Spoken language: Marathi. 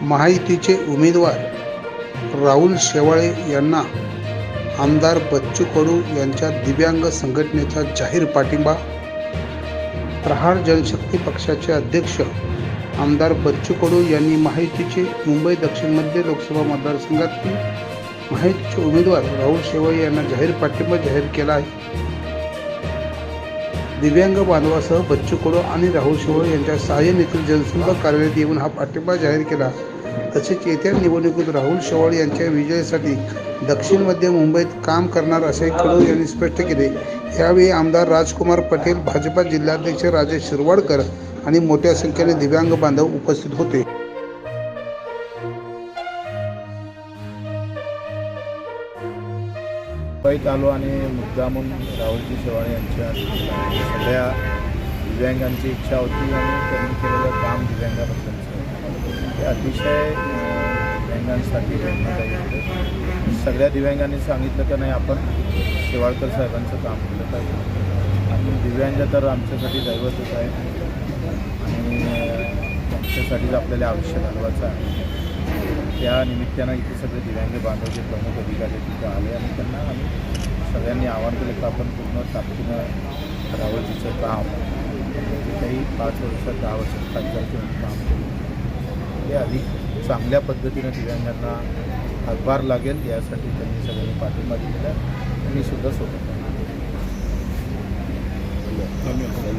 महायुतीचे उमेदवार राहुल शेवाळे यांना आमदार बच्चू कडू यांच्या दिव्यांग संघटनेचा जाहीर पाठिंबा. प्रहार जनशक्ती पक्षाचे अध्यक्ष आमदार बच्चू कडू यांनी महायुतीचे मुंबई दक्षिण मध्य लोकसभा मतदारसंघातील महायुतीचे उमेदवार राहुल शेवाळे यांना जाहीर पाठिंबा जाहीर केला आहे. दिव्यांग बांधवासह बच्चू कडू आणि राहुल शिवळ यांच्या सहाय्यन येथील जनसंपर्क कार्यालयात येऊन हा पाठिंबा जाहीर केला. तसेच येत्या निवडणुकीत राहुल शेवाळे यांच्या विजयासाठी दक्षिण मध्य मुंबईत काम करणार असे कडू यांनी स्पष्ट केले. यावेळी आमदार राजकुमार पटेल भाजपा जिल्हाध्यक्ष राजेश शिरवाडकर आणि मोठ्या संख्येने दिव्यांग बांधव उपस्थित होते. मुंबईत आलो आणि मुद्दामून राहुलजी शेवाळे यांच्या सगळ्या दिव्यांगांची इच्छा होती आणि त्यांनी केलेलं काम दिव्यांगाबद्दलचं ते अतिशय दिव्यांगांसाठी होतं. सगळ्या दिव्यांगांनी सांगितलं का नाही आपण शेवाळकर साहेबांचं काम केलं पाहिजे. आणि दिव्यांग तर आमच्यासाठी दैवतच आहे. आणि त्यांच्यासाठीच आपल्याला आयुष्य घालवायचं आहे. त्या निमित्तानं इथे सगळे दिव्यांग बांधव जे प्रमुख अधिकारी तिथे आले आणि त्यांना आम्ही सगळ्यांनी आवाहन केलं की आपण पूर्ण ताकदीनं रावळजीचं काम. जे काही पाच वर्षात दहा वर्षात खासदार किंवा काम केलं हे अधिक चांगल्या पद्धतीनं दिव्यांगांना हातभार लागेल यासाठी त्यांनी सगळ्यांनी पाठिंबा दिलेला आहे. त्यांनी सुद्धा सोबत. धन्यवाद.